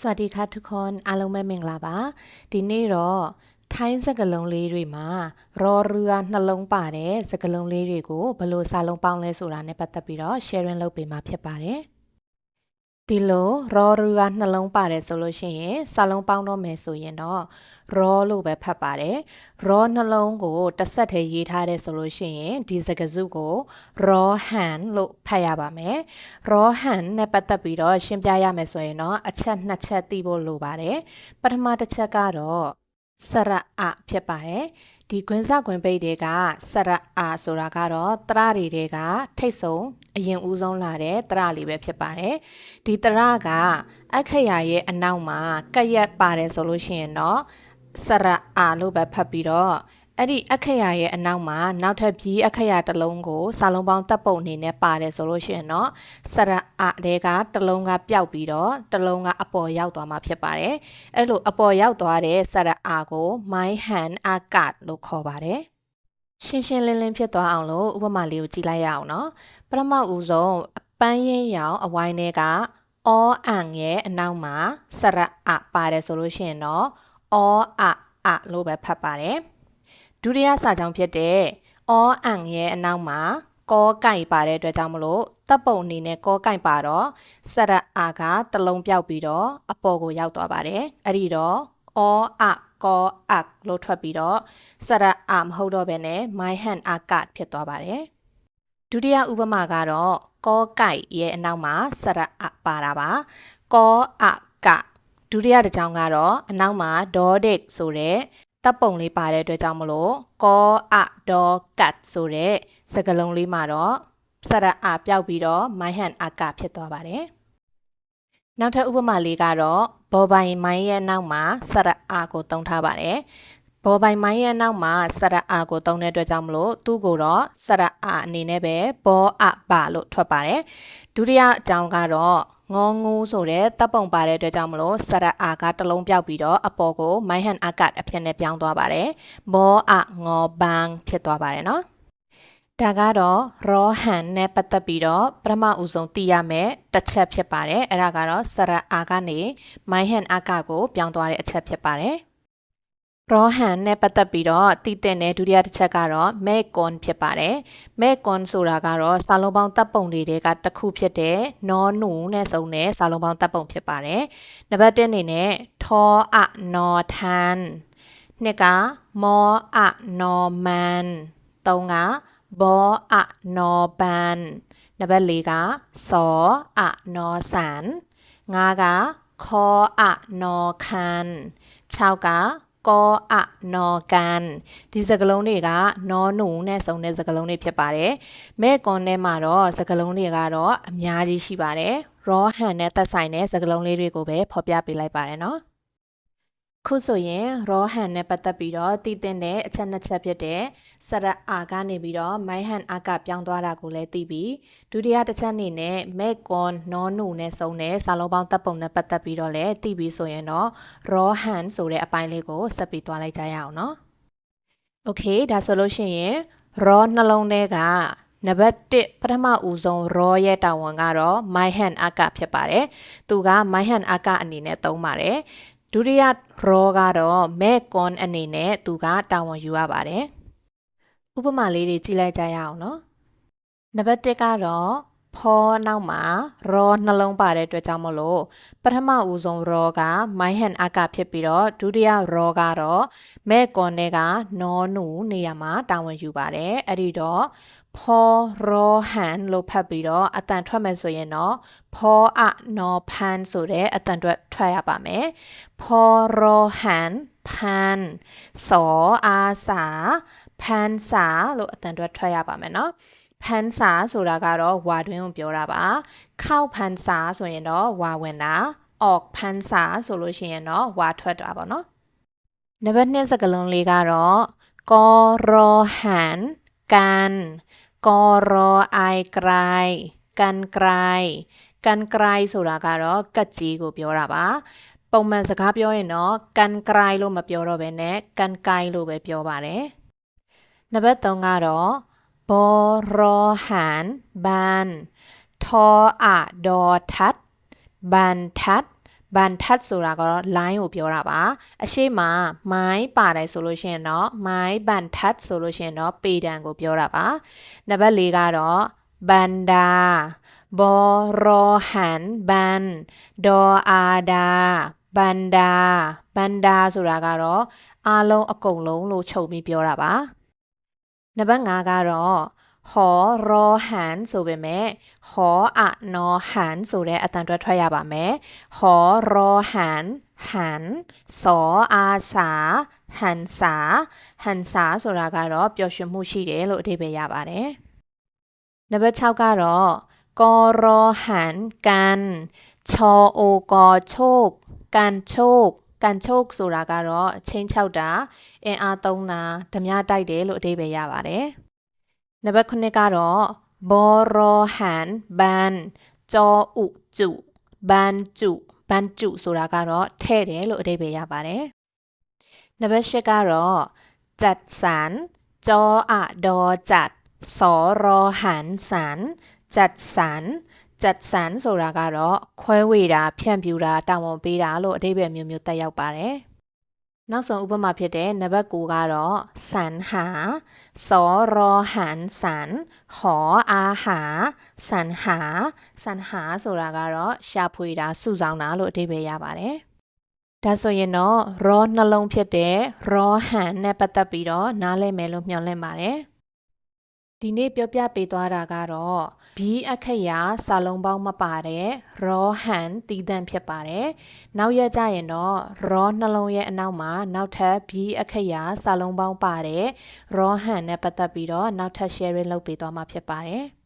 စวัสดีค่ะทุกคนအားလုံးပဲမင်္ဂလာပါဒီနေ့တော့ထိုင်းစကားလုံးလေးတွေမှာရောရူကနှလုံးပါတဲ့စကားလုံးလေးတွေကိုဘယ်လိုစာလုံးပေါင်းလဲဆိုတာနဲ့ပတ်သက်ပြီးတော့ sharing လုပ်ပေးမှာဖြစ်ပါတယ် ဒီလိုရောရူကနှလုံးပါတယ်ဆိုလို့ရှိရင်စာလုံးပေါင်းတော့မယ်ဆိုရင်တော့ရောလို့ပဲဖတ်ပါတယ်ရောနှလုံးကိုတစ်ဆက်တည်းရေးထားတဲ့ဆိုလို့ရှိရင်ဒီစကားစုကိုရောဟန်လို့ဖတ်ရပါမယ်ရောဟန်နဲ့ပတ်သက်ပြီးတော့ရှင်းပြရမယ်ဆိုရင်တော့အချက်နှစ်ချက်သိဖို့လိုပါတယ်ပထမတစ်ချက်ကတော့စရအဖြစ်ပါတယ် ဒီကွင်းစကွင်းပိတ်တွေကစရအဆိုတာကတော့တရတွေတွေကထိတ်ဆုံးအရင်ဦးဆုံးလာတဲ့တရလေးပဲဖြစ်ပါတယ်ဒီတရကအခရာရဲ့အနောက်မှာကက်ရက်ပါတယ်ဆိုလို့ရှိရင်တော့စရအလို့ပဲဖတ်ပြီးတော့ အဲ့ဒီအခရာရဲ့အနောက်မှာနောက်ထပ်ပြီးအခရာတစ်လုံးကိုစာလုံးပေါင်းတပ်ပုံအနေနဲ့ပါတယ်ဆိုလို့ရှိရင်တော့စရအတဲ့ကတစ်လုံးကပျောက်ပြီးတော့တစ်လုံးကအပေါ်ရောက်သွားမှာဖြစ်ပါတယ်အဲ့လိုအပေါ်ရောက်သွားတဲ့စရအကို my hand akat လို့ခေါ်ပါတယ်ရှင်းရှင်းလင်းလင်းဖြစ်သွားအောင်လို့ဥပမာလေးကိုကြည့်လိုက်ရအောင်နော်ပထမဦးဆုံးအပန်းရင်းရောင်အဝိုင်းတွေကအောအန်ရဲ့အနောက်မှာစရအပါတယ်ဆိုလို့ရှိရင်တော့အောအအလို့ပဲဖတ်ပါတယ် ဒုတိယစာကြောင်းဖြစ်တဲ့အောအန်ရဲ့အနောက်မှာကောကိုက်ပါတဲ့အတွက်ကြောင့်မလို့တပ်ပုံအနေနဲ့ကောကိုက်ပါတော့စရအာကတလုံးပြောက်ပြီးတော့အပေါ်ကိုရောက်သွားပါတယ်အဲ့ဒီတော့အောအကောအက်လို့ထွက်ပြီးတော့စရအာမဟုတ်တော့ဘဲနဲ့ my hand အကဖြစ်သွားပါတယ်ဒုတိယဥပမာကတော့ကောကိုက်ရဲ့အနောက်မှာစရအပါတာပါကောအကဒုတိယတစ်ကြောင်းကတော့အနောက်မှာ dodic ဆိုတဲ့ တပ်ပုံလေးပါတဲ့အတွက်ကြောင့်မလို့ကောအဒေါကတ်ဆိုတဲ့စကားလုံးလေးမှာတော့စရအပျောက်ပြီးတော့ my hand အကဖြစ်သွားပါတယ်နောက်ထပ်ဥပမာလေးကတော့ဘောပိုင်မိုင်းရဲ့နောက်မှာစရအာကိုတုံးထားပါတယ် ဘောပိုင်မိုင်းရဲ့နောက်မှာစရအာကိုတုံးတဲ့အတွက်ကြောင့်မလို့သူ့ကိုတော့စရအာအနေနဲ့ပဲဘောအပါလို့ထွက်ပါတယ်ဒုတိယအကြောင်းကတော့ငေါငူးဆိုတဲ့တပ်ပုံပါတဲ့အတွက်ကြောင့်မလို့စရအာကတလုံးပြောက်ပြီးတော့အပေါ်ကိုမိုင်းဟန်အကတ်အဖြစ်နဲ့ပြောင်းသွားပါတယ်ဘောအငေါဘန်းဖြစ်သွားပါတယ်နော်ဒါကတော့ရောဟန်နဲ့ပတ်သက်ပြီးတော့ပထမဦးဆုံးသိရမယ်တစ်ချက်ဖြစ်ပါတယ်အဲ့ဒါကတော့စရအာကနေမိုင်းဟန်အကကိုပြောင်းသွားတဲ့အချက်ဖြစ်ပါတယ် ရောဟန်နဲ့ပတ်သက်ပြီးတော့တည်တဲ့တဲ့ဒုတိယတစ်ချက်ကတော့မဲကွန်ဖြစ်ပါတယ်မဲကွန်ဆိုတာကတော့စာလုံးပေါင်းတပ်ပုံတွေကတစ်ခုဖြစ်တဲ့နော်နူနဲ့စုံတဲ့စာလုံးပေါင်းတပ်ပုံဖြစ်ပါတယ်နံပါတ်1အနေနဲ့ထောအနော်ထန်နှစ်ကမောအနော်မန်သုံးကဘောအနော်ဘန်နံပါတ်4ကစောအနော်ဆန်5ကခောအနော်ခန်6က ကောအနော်ကန်ဒီစကလုံးတွေကနော်နုနဲ့စုံတဲ့စကလုံးတွေဖြစ်ပါတယ်မဲကွန်ထဲမှာတော့စကလုံးတွေကတော့အများကြီးရှိပါတယ် raw hand နဲ့သက်ဆိုင်တဲ့စကလုံးလေးတွေကိုပဲဖော်ပြပေးလိုက်ပါတယ်နော် ခုဆိုရင် raw hand နဲ့ပတ်သက်ပြီးတော့တည်တင်တဲ့အချက်နှစ်ချက်ဖြစ်တဲ့စရအာကနေပြီးတော့ my hand အာကပြောင်းသွားတာကိုလည်းသိပြီးဒုတိယတစ်ချက်အနေနဲ့ make con နော်နုနဲ့စုံတဲ့စာလုံးပေါင်းတပ်ပုံနဲ့ပတ်သက်ပြီးတော့လည်းသိပြီးဆိုရင်တော့ raw hand ဆိုတဲ့အပိုင်းလေးကိုဆက်ပြီးသွားလိုက်ကြရအောင်နော် Okay ဒါဆိုလို့ရှိရင် raw နှလုံးထဲကနံပါတ်1ပထမဦးဆုံး raw ရဲ့တာဝန်ကတော့ my hand အကဖြစ်ပါတယ်။သူက my hand အကအနေနဲ့သုံးပါတယ်။ ဒုတိယ raw ကတော့ make con အနေနဲ့သူကတာဝန်ယူရပါတယ်။ဥပမာလေးတွေကြည့်လိုက်ကြရအောင်နော်။နံပါတ်1ကတော့ဖောနောက်မှာ raw နှလုံးပါတဲ့အတွက်ကြောင့်မလို့ပထမဦးဆုံး raw က my hand အကဖြစ်ပြီးတော့ဒုတိယ raw ကတော့ make con နဲ့ကနောနူနေရာမှာတာဝန်ယူပါတယ်။အဲ့ဒီတော့ ဖောရောဟန်လို့ဖတ်ပြီးတော့အတန်ထွက်မယ်ဆိုရင်တော့ဖောအနောဖန်ဆိုတဲ့အတန်ထွက်ထွက်ရပါမယ်ဖောရောဟန်ဖန်စောအာစာဖန်စာလို့အတန်ထွက်ထွက်ရပါမယ်နော်ဖန်စာဆိုတာကတော့ဝါတွင်းကိုပြောတာပါခောက်ဖန်စာဆိုရင်တော့ဝါဝင်တာအော့ဖန်စာဆိုလို့ရှိရင်တော့ဝါထွက်တာပေါ့နော်နံပါတ်2စကားလုံးလေးကတော့ကောရောဟန် ကန်กรอไอกรายกันไกรกันไกรဆိုတာကတော့ကတ်ကြီးကိုပြောတာပါပုံမှန်စကားပြောရင်တော့ကန်ไกรလို့မပြောတော့ဘဲနဲ့ကန်ကိုင်လို့ပဲပြောပါတယ်နံပါတ်3ကတော့ဘောရောဟန်ဘန်ထောအဒေါ်ထတ်ဘန်ထတ် ဘန်ထတ်ဆိုတာကတော့ line ကိုပြောတာပါအရှိမ my ပါတယ်ဆိုလို့ရှိရင်တော့ my ဘန်ထတ်ဆိုလို့ရှိရင်တော့ပေတံကိုပြောတာပါနံပါတ်၄ကတော့ဘန်ဒါဘောရောဟန်ဘန်ဒေါ်အာဒါဘန်ဒါဘန်ဒါဆိုတာကတော့အားလုံးအကုန်လုံးလို့ချုပ်ပြီးပြောတာပါနံပါတ်5ကတော့ ဟောရောဟန်ဆိုပေမဲ့ဟောအနော်ဟန်ဆိုတဲ့အတန်တွဲထွက်ရပါမယ်ဟောရောဟန်ဟန်စောအာစာဟန်စာဟန်စာဆိုတာကတော့ပျော်ရွှင်မှုရှိတယ်လို့အဓိပ္ပာယ်ရပါတယ်နံပါတ်6ကတော့ကောရောဟန်ကန်ချောအိုကောချိုကကန်ချိုကကန်ချိုကဆိုတာကတော့အချင်းချောက်တာအင်အားသုံးတာဓမြတိုက်တယ်လို့အဓိပ္ပာယ်ရပါတယ် နံပါတ်9ကတော့ဘောရောဟန်ဘန်ကြောဥကျုဘန်ကျုဘန်ကျုဆိုတာကတော့ထဲ့တယ်လို့အဓိပ္ပာယ်ရပါတယ်နံပါတ်10ကတော့ဇတ်ဆန်ကြောအဒေါ်ဇတ်စောရောဟန်ဆန်ဇတ်ဆန်ဇတ်ဆန်ဆိုတာကတော့ခွဲဝေတာဖြန့်ဖြူတာတာဝန်ပေးတာလို့အဓိပ္ပာယ်မျိုးမျိုးတက်ရောက်ပါတယ် နောက်ဆုံးဥပမာဖြစ်တဲ့နံပါတ်9ကတော့စန်ဟာစောရောဟန်စန်ဟောအာဟာစန်ဟာစန်ဟာဆိုတာကတော့ရှာဖွေတာစုဆောင်တာလို့အဓိပ္ပာယ်ရပါတယ်။ဒါဆိုရင်တော့ raw နှလုံးဖြစ်တဲ့ raw hand နဲ့ပတ်သက်ပြီးတော့နားလည်မယ်လို့မျှော်လင့်ပါတယ်။ ဒီနေ့ပြောပြပေးသွားတာကတော့ B အခရာစာလုံးပေါင်းမပါတဲ့ raw ဟန်တည်တံ့ဖြစ်ပါတယ်။နောက်ရက်ကျရင်တော့ raw နှလုံးရဲ့အနောက်မှာနောက်ထပ် B အခရာစာလုံးပေါင်းပါတဲ့ raw ဟန်နဲ့ပတ်သက်ပြီးတော့နောက်ထပ် sharing လုပ်ပေးသွားမှာဖြစ်ပါတယ်။